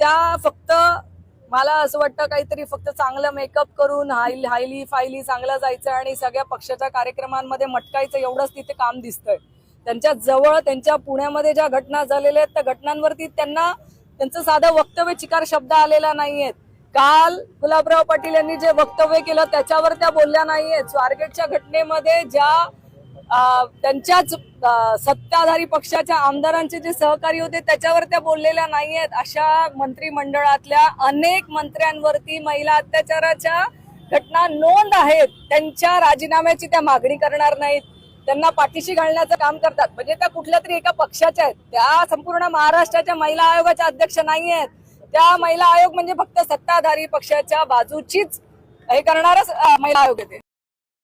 त्या फक्त मला असं वाटतं काहीतरी फक्त चांगलं मेकअप करून हाय हायली फायली चांगलं जायचं आणि सगळ्या पक्षाच्या कार्यक्रमांमध्ये मटकायचं एवढंच तिथे काम दिसतंय. त्यांच्या जवळ त्यांच्या पुण्यामध्ये ज्या घटना झालेल्या आहेत त्या घटनांवरती त्यांना त्यांचं साधं वक्तव्य चिकार शब्द आलेला नाहीयेत. काल गुलाबराव पाटील यांनी जे वक्तव्य केलं त्याच्यावर त्या बोलल्या नाहीयेत. स्वारगेटच्या घटनेमध्ये ज्या त्यांच्याच सत्ताधारी पक्षाच्या आमदारांचे जे सहकारी होते त्याच्यावर त्या बोललेल्या नाहीयेत. अशा मंत्रिमंडळातल्या अनेक मंत्र्यांवरती महिला अत्याचाराच्या घटना नोंद आहेत. त्यांच्या राजीनाम्याची त्या मागणी करणार नाहीत. त्यांना पाठीशी घालण्याचं काम करतात. म्हणजे त्या कुठल्या तरी एका पक्षाच्या आहेत. त्या संपूर्ण महाराष्ट्राच्या महिला आयोगाच्या अध्यक्ष नाही आहेत त्या महिला आयोग म्हणजे फक्त सत्ताधारी पक्षाच्या बाजूचीच हे करणारच महिला आयोग येते